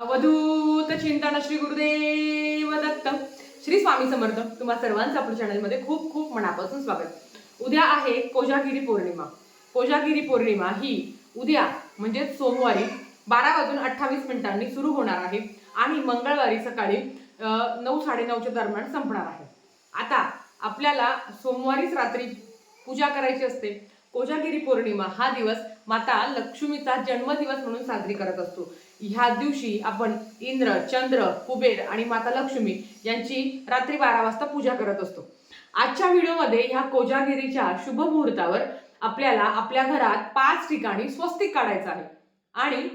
अवधूत चिंतन श्री गुरुदेव दत्त. श्री स्वामी समर्थ तुम्हा सर्वांचं आपल्या चॅनलमध्ये खूप खूप मनापासून स्वागत. उद्या आहे कोजागिरी पौर्णिमा. कोजागिरी पौर्णिमा ही उद्या म्हणजे सोमवारी बारा वाजून अठ्ठावीस मिनिटांनी सुरू होणार आहे आणि मंगळवारी सकाळी नऊ नऊ साडेनऊच्या दरम्यान संपणार आहे. आता आपल्याला सोमवारीच रात्री पूजा करायची असते. कोजागिरी पौर्णिमा हा दिवस माता लक्ष्मीचा जन्मदिवस म्हणून साजरी करत असतो. ह्या दिवशी आपण इंद्र चंद्र कुबेर आणि माता लक्ष्मी यांची रात्री बारा वाजता पूजा करत असतो. आजच्या व्हिडिओमध्ये ह्या कोजागिरीच्या शुभ मुहूर्तावर आपल्याला आपल्या घरात पाच ठिकाणी स्वस्तिक काढायचं आहे. आणि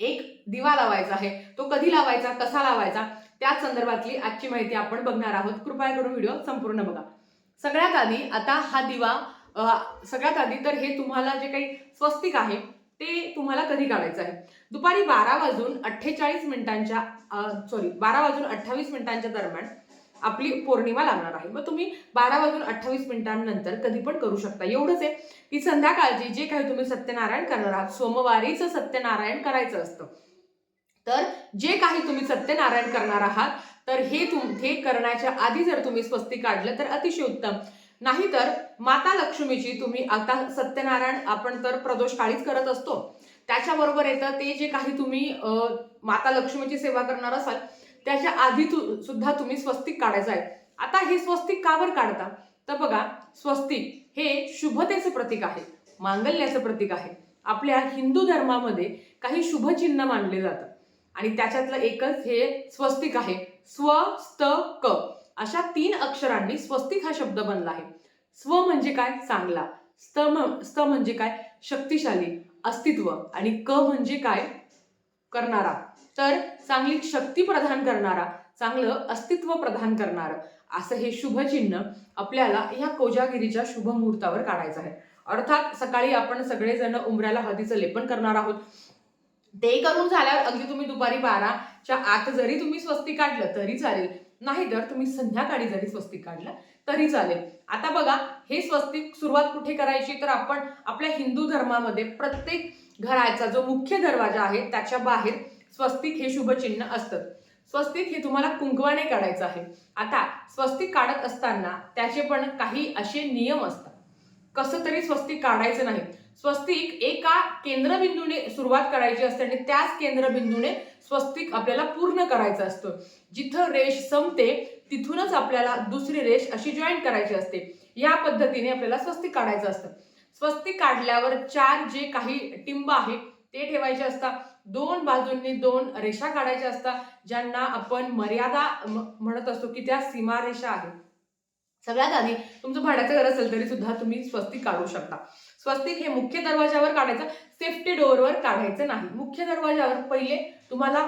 एक दिवा लावायचा आहे. तो कधी लावायचा कसा लावायचा त्या संदर्भातली आजची माहिती आपण बघणार आहोत. कृपया करून व्हिडिओ संपूर्ण बघा. सगळ्यात आधी आता हा दिवा सगळ्यात आधी तर हे तुम्हाला जे काही स्वस्तिक आहे ते तुम्हाला कधी काढायचं आहे? दुपारी बारा वाजून अठ्ठेचाळीस मिनिटांच्या सॉरी बारा वाजून अठ्ठावीस मिनिटांच्या दरम्यान आपली पौर्णिमा लागणार आहे. मग तुम्ही बारा वाजून अठ्ठावीस मिनिटांनंतर कधी पण करू शकता. एवढंच आहे की संध्याकाळची जे काही तुम्ही सत्यनारायण करणार आहात सोमवारीच सत्यनारायण करायचं असतं. तर जे काही तुम्ही सत्यनारायण करणार आहात तर हे तुम हे करण्याच्या आधी जर तुम्ही स्वस्ती काढलं तर अतिशय उत्तम. नाहीतर माता लक्ष्मीची तुम्ही आता सत्यनारायण आपण तर प्रदोष काळीच करत असतो. त्याच्याबरोबर येतं ते जे काही तुम्ही अं, माता लक्ष्मीची सेवा करणार असाल त्याच्या आधी तु सुद्धा तुम्ही स्वस्तिक काढायचं आहे. आता हे स्वस्तिक का बरं काढता? तर बघा स्वस्तिक हे शुभतेचं प्रतीक आहे मांगल्याचं प्रतीक आहे. आपल्या हिंदू धर्मामध्ये काही शुभचिन्ह मानले जातं. आणि त्याच्यातलं एकच हे स्वस्तिक आहे स्व स्त क. अशा तीन अक्षरांनी स्वस्तिक हा शब्द बनला आहे. स्व म्हणजे काय? चांगला. स्त स्त म्हणजे काय? शक्तिशाली अस्तित्व आणि क म्हणजे काय? करणारा. तर चांगली शक्ती प्रदान करणारा चांगलं अस्तित्व प्रदान करणारं असं हे शुभचिन्ह आपल्याला ह्या कोजागिरीच्या शुभ मुहूर्तावर काढायचं आहे. अर्थात सकाळी आपण सगळेजण उमऱ्याला हळदीचं लेपन करणार आहोत. ते करून झाल्यावर अगदी तुम्ही दुपारी बाराच्या आत जरी तुम्ही स्वस्ती काढलं तरी चालेल. नाही जर तुम्ही संध्याकाळी जरी स्वस्तिक काढलं तरी चालेल. आता बघा हे स्वस्तिक सुरुवात कुठे करायची? तर आपण आपल्या हिंदू धर्मामध्ये प्रत्येक घराचा जो मुख्य दरवाजा आहे त्याच्या बाहेर स्वस्तिक हे शुभचिन्ह असतं. स्वस्तिक हे तुम्हाला कुंकवाने काढायचं आहे. आता स्वस्तिक काढत असताना त्याचे पण काही असे नियम असतात. कसं तरी स्वस्तिक काढायचं नाही. स्वस्तिक एका केंद्रबिंदूने सुरुवात करायची असते आणि त्याच केंद्रबिंदूने स्वस्तिक आपल्याला पूर्ण करायचं असतं. जिथं रेष संपते तिथूनच आपल्याला दुसरी रेष अशी जॉईन करायची असते. या पद्धतीने आपल्याला स्वस्तिक काढायचं असतं. स्वस्तिक काढल्यावर चार जे काही टिंब आहे ते ठेवायचे असतात. दोन बाजूंनी दोन रेषा काढायच्या असतात ज्यांना आपण मर्यादा म्हणत असतो की त्या सीमारेषा आहेत. सगळ्यात आधी तुमचं भाड्याचं घर असेल तरी सुद्धा तुम्ही स्वस्तिक काढू शकता. स्वस्तिक हे मुख्य दरवाजावर काढायचं सेफ्टी डोअरवर काढायचं नाही. मुख्य दरवाजावर पहिले तुम्हाला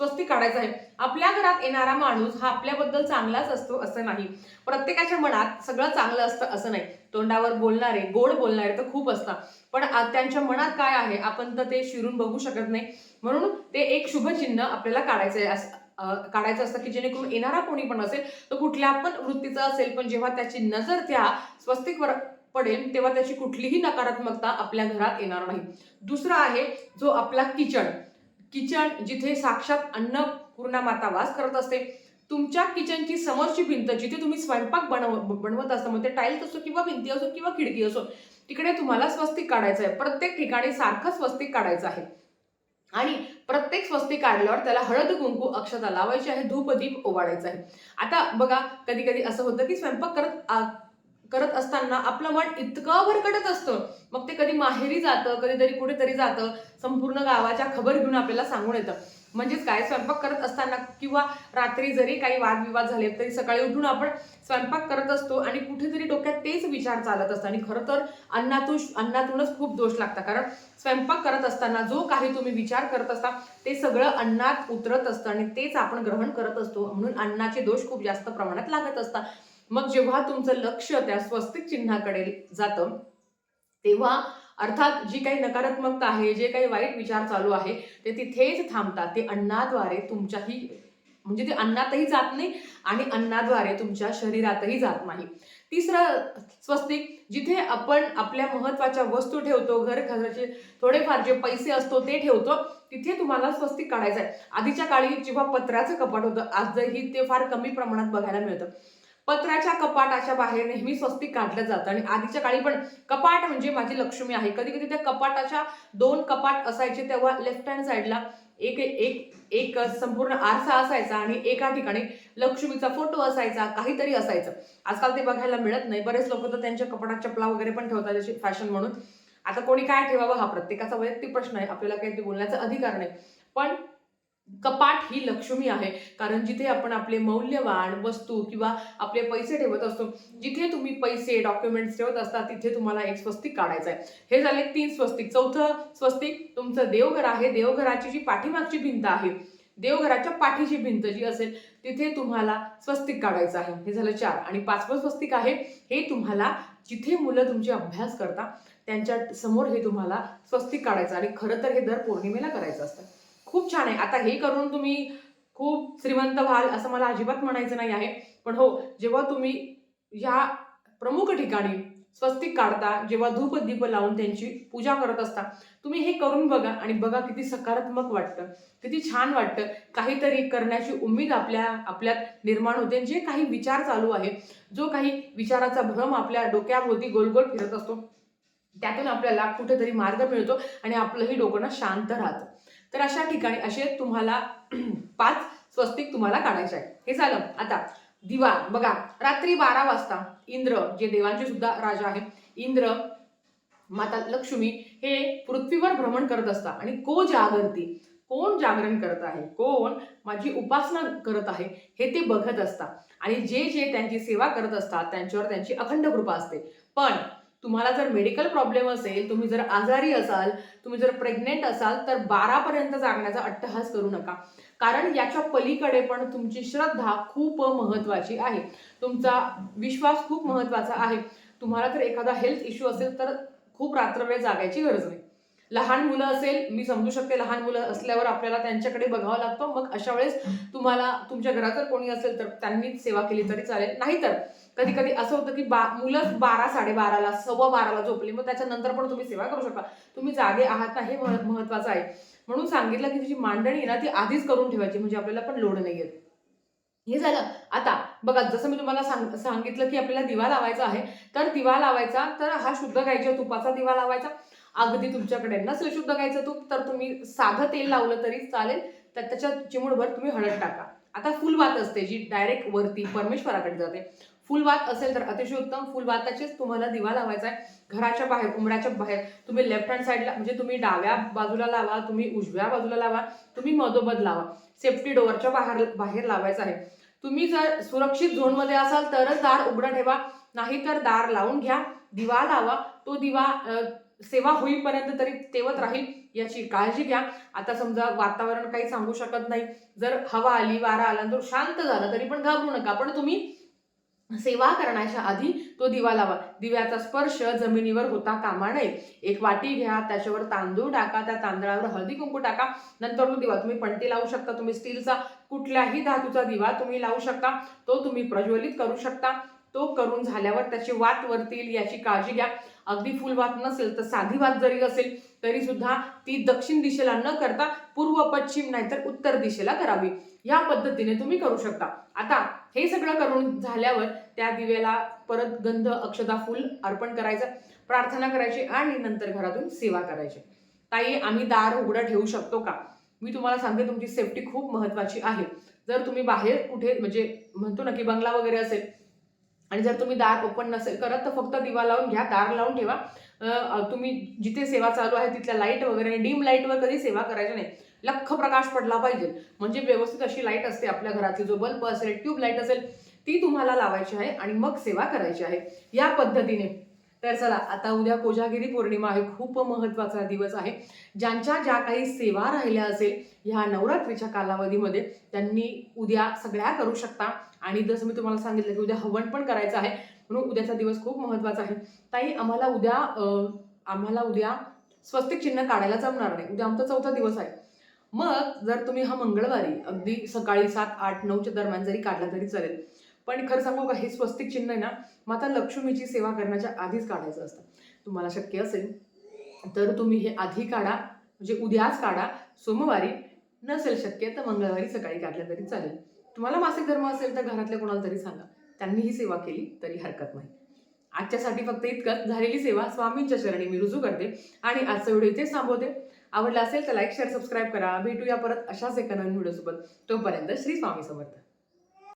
स्वस्तिक काढायचं आहे. आपल्या घरात येणारा माणूस हा आपल्याबद्दल चांगलाच असतो असं नाही. प्रत्येकाच्या मनात सगळं चांगलं असतं असं नाही. तोंडावर बोलणारे गोड बोलणारे तर खूप असतात. पण त्यांच्या मनात काय आहे आपण तर ते शिरून बघू शकत नाही. म्हणून ते एक शुभचिन्ह आपल्याला काढायचं आहे असं काढायचं असतं की जेणेकरून येणारा कोणी पण असेल तो कुठल्या पण वृत्तीचा असेल पण जेव्हा त्याची नजर त्या स्वस्तिकवर पडेल तेव्हा त्याची कुठलीही नकारात्मकता आपल्या घरात येणार नाही. दुसरा आहे जो आपला किचन. किचन जिथे साक्षात अन्नपूर्णा माता वास करत असते. तुमच्या किचनची समोरची भिंत जिथे तुम्ही स्वयंपाक बनव बनवत असता मग ते टाईल्स असो किंवा भिंती असो किंवा खिडकी असो तिकडे तुम्हाला स्वस्तिक काढायचं आहे. प्रत्येक ठिकाणी सारखं स्वस्तिक काढायचं आहे. आणि प्रत्येक स्वस्तिक काढल्यावर त्याला हळद कुंकू अक्षता लावायची आहे धूपदीप ओवाळायचा आहे. आता बघा कधी कधी असं होतं की स्वयंपाक करत आ- करत असताना आपलं मन इतकं भरकटत असतं. मग ते कधी माहेरी जातं कधीतरी कुठेतरी जातं संपूर्ण गावाच्या खबर घेऊन आपल्याला सांगून येतं. म्हणजेच काय? स्वयंपाक करत असताना किंवा रात्री जरी काही वादविवाद झाले तरी सकाळी उठून आपण स्वयंपाक करत असतो आणि कुठेतरी डोक्यात तेच विचार चालत असतात आणि खरं तर अन्नातून अन्नातूनच खूप दोष लागतात. कारण स्वयंपाक करत असताना जो काही तुम्ही विचार करत असता ते सगळं अन्नात उतरत असतं आणि तेच आपण ग्रहण करत असतो. म्हणून अन्नाचे दोष खूप जास्त प्रमाणात लागत असतात. मग जेव्हा तुमचं लक्ष त्या स्वस्तिक चिन्हाकडे जातं तेव्हा अर्थात जी काही नकारात्मकता आहे जे काही वाईट विचार चालू आहे ते तिथेच थांबतात. ते अन्नाद्वारे तुमच्याही म्हणजे ते अन्नातही जात नाही आणि अन्नाद्वारे तुमच्या शरीरातही जात नाही. तिसरं स्वस्तिक जिथे आपण आपल्या महत्त्वाच्या वस्तू ठेवतो घर घराचे थोडेफार जे पैसे असतो ते ठेवतो तिथे तुम्हाला स्वस्तिक काढायचं आहे. आधीच्या काळी जेव्हा पत्राचं कपाट होतं आजही ते फार कमी प्रमाणात बघायला मिळतं. पत्राच्या कपाटाच्या बाहेर नेहमी स्वस्तिक काढलं जातं. आणि आधीच्या काळी पण कपाट म्हणजे माझी लक्ष्मी आहे. कधी कधी त्या कपाटाच्या दोन कपाट असायचे तेव्हा लेफ्ट हँड साईडला एक एक एक संपूर्ण आरसा असायचा आणि एका ठिकाणी लक्ष्मीचा फोटो असायचा काहीतरी असायचं. आजकाल ते बघायला मिळत नाही. बरेच लोक तर त्यांच्या कपाटात चपला वगैरे पण ठेवतात जशी फॅशन म्हणून. आता कोणी काय ठेवावं हा प्रत्येकाचा वैयक्तिक प्रश्न आहे. आपल्याला काही ते बोलण्याचा अधिकार नाही. पण कपाट ही लक्ष्मी आहे. कारण जिथे आपण आपले मौल्यवान वस्तू किंवा आपले पैसे ठेवत असतो जिथे तुम्ही पैसे डॉक्युमेंट्स ठेवत असता तिथे तुम्हाला एक स्वस्तिक काढायचं आहे. हे झाले तीन स्वस्तिक. चौथं स्वस्तिक तुमचं देवघर आहे. देवघराची जी पाठीमागची भिंत आहे देवघराच्या पाठीची भिंत जी असेल तिथे तुम्हाला स्वस्तिक काढायचं आहे. हे झालं चार. आणि पाचवं स्वस्तिक आहे हे तुम्हाला जिथे मुलं तुमचे अभ्यास करता त्यांच्यासमोर हे तुम्हाला स्वस्तिक काढायचं आणि खरं तर हे दर पौर्णिमेला करायचं असतं. खूप छान आहे. आता हे करून तुम्ही खूप श्रीमंत व्हाल असं मला अजिबात म्हणायचं नाही आहे. पण हो जेव्हा तुम्ही ह्या प्रमुख ठिकाणी स्वस्तिक काढता जेव्हा धूप दीप लावून त्यांची पूजा करत असता तुम्ही हे करून बघा आणि बघा किती सकारात्मक वाटतं किती छान वाटतं. काहीतरी करण्याची उमेद आपल्या आपल्यात निर्माण होते. जे काही विचार चालू आहे जो काही विचाराचा भ्रम आपल्या डोक्याभोवती गोल गोल फिरत असतो त्यातून आपल्याला कुठेतरी मार्ग मिळतो आणि आपलंही डोकं शांत राहतं. तर अशा ठिकाणी असे तुम्हाला पाच स्वस्तिक तुम्हाला काढायचे आहे हे झालं. आता दिवा. बघा रात्री बारा वाजता इंद्र जे देवांचे सुद्धा राजा आहे इंद्र माता लक्ष्मी हे पृथ्वीवर भ्रमण करत असतात. आणि को जागरती? कोण जागरण करत आहे? कोण माझी उपासना करत आहे? हे ते बघत असतात. आणि जे जे त्यांची सेवा करत असतात त्यांच्यावर त्यांची अखंड कृपा असते. पण तुम्हाला जर मेडिकल प्रॉब्लेम असेल तुम्ही जर आजारी असाल तुम्ही जर प्रेग्नेंट असाल तर बारापर्यंत जागण्याचा अट्टहास करू नका. कारण याच्या पलीकडे पण तुमची श्रद्धा खूप महत्वाची आहे. तुमचा विश्वास खूप महत्त्वाचा आहे. तुम्हाला जर एखादा हेल्थ इश्यू असेल तर खूप रात्रवेळ जागायची गरज नाही. लहान मुलं असेल मी समजू शकते लहान मुलं असल्यावर आपल्याला त्यांच्याकडे बघावं लागतं. मग अशा वेळेस तुम्हाला तुमच्या घरात जर कोणी असेल तर त्यांनीच सेवा केली तरी चालेल. नाहीतर कधी कधी असं होतं की बा मुलंच बारा साडेबाराला सव्वा बाराला झोपली मग त्याच्यानंतर पण तुम्ही सेवा करू शकता. तुम्ही जागे आहात ना हे महत्वाचं आहे. म्हणून सांगितलं की तुझी मांडणी आहे ना ती आधीच करून ठेवायची म्हणजे आपल्याला पण लोड नाही येत. हे झालं. आता बघा जसं मी तुम्हाला सांग सांगितलं की आपल्याला दिवा लावायचा आहे तर दिवा लावायचा तर हा शुद्ध गायच्या तुपाचा दिवा लावायचा. अगदी तुमच्याकडे नसेल शुद्ध गायचं तूप तर तुम्ही साधं तेल लावलं तरी चालेल तर त्याच्यात चिमूटभर तुम्ही हळद टाका. आता फुलवात असते जी डायरेक्ट वरती परमेश्वराकडे जाते. फुलवात असेल तर अतिशय उत्तम. फुलवाताचेच तुम्हाला दिवा लावायचा आहे. घराच्या बाहेर उमड्याच्या बाहेर. तुम्ही लेफ्ट हँड साईडला म्हणजे तुम्ही डाव्या बाजूला लावा तुम्ही उजव्या बाजूला लावा तुम्ही मधोमध लावा. सेफ्टी डोअरच्या बाहेर बाहेर लावायचा आहे. तुम्ही जर सुरक्षित झोनमध्ये असाल तरच दार उघडं ठेवा. नाहीतर दार लावून घ्या. दिवा लावा. तो दिवा सेवा होईपर्यंत तरी तेवत राहील याची काळजी घ्या. आता समजा वातावरण काही सांगू शकत नाही. जर हवा आली वारा आला तर शांत झाला तरी पण घाबरू नका. पण तुम्ही सेवा करण्याच्या आधी तो दिवा लावा. दिव्याचा स्पर्श जमिनीवर होता कामा नये. एक वाटी घ्या त्याच्यावर तांदूळ टाका त्या तांदळावर हळदी कुंकू टाका. नंतर तो दिवा तुम्ही पणती लावू शकता. तुम्ही स्टीलचा कुठल्याही धातूचा दिवा तुम्ही लावू शकता. तो तुम्ही प्रज्वलित करू शकता. तो करून झाल्यावर त्याची वात वरतील याची काळजी घ्या. अगदी फुल वात नसेल तर साधी वात जरी असेल तरी सुद्धा ती दक्षिण दिशेला न करता पूर्व पश्चिम नाहीतर उत्तर दिशेला करावी. या पद्धतीने तुम्ही करू शकता. आता हे सगळं करून झाल्यावर त्या दिव्याला परत गंध अक्षदा फुल अर्पण करायचं प्रार्थना करायची आणि नंतर घरातून सेवा करायची. ताई आम्ही दार उघडं ठेवू शकतो का? मी तुम्हाला सांगते तुमची सेफ्टी खूप महत्वाची आहे. जर तुम्ही बाहेर कुठे म्हणजे म्हणतो ना की बंगला वगैरे असेल आणि जर तुम्ही दार ओपन नसेल करत तर फक्त दिवा लावून घ्या दार लावून ठेवा. तुम्ही जिथे सेवा चालू आहे तिथल्या लाइट वगैरे डीम लाईटवर कधी सेवा करायची नाही. लख प्रकाश पडला पाहिजे. म्हणजे व्यवस्थित अशी लाइट असते आपल्या घरातली. जो बल्ब असेल ट्यूब लाइट असेल ती तुम्हाला लावायची आहे आणि मग सेवा करायची आहे. या पद्धतीने तर चला आता उद्या कोजागिरी पौर्णिमा आहे खूप महत्त्वाचा दिवस आहे. ज्यांच्या ज्या काही सेवा राहिल्या असेल ह्या नवरात्रीच्या कालावधीमध्ये त्यांनी उद्या सगळ्या करू शकता. आणि जसं मी तुम्हाला सांगितलं की उद्या हवन पण करायचं आहे म्हणून उद्याचा दिवस खूप महत्त्वाचा आहे. ताई आम्हाला उद्या आम्हाला उद्या स्वस्तिक चिन्ह काढायला जमणार नाही. उद्या आमचा चौथा दिवस आहे. मग जर तुम्ही हा मंगळवारी अगदी सकाळी सात आठ नऊच्या दरम्यान जरी काढला तरी चालेल. पण खरं सांगू का हे स्वस्तिक चिन्ह आहे ना माता लक्ष्मीची सेवा करण्याच्या आधीच काढायचं असतं. तुम्हाला शक्य असेल तर तुम्ही हे आधी काढा म्हणजे उद्याच काढा सोमवारी नसेल शक्य तर मंगळवारी सकाळी काढलं तरी चालेल. तुम्हाला मासिक धर्म असेल तर घरातल्या कोणाला तरी सांगा. त्यांनी ही सेवा केली तरी हरकत नाही. आजच्यासाठी फक्त इतकंच. झालेली सेवा स्वामींच्या चरणी मी रुजू करते आणि आजचा व्हिडिओ इथेच थांबवते. आवडला असेल तर लाईक शेअर सबस्क्राईब करा. भेटूया परत अशाच एका नवीन व्हिडिओसोबत. तोपर्यंत श्री स्वामी समर्थ.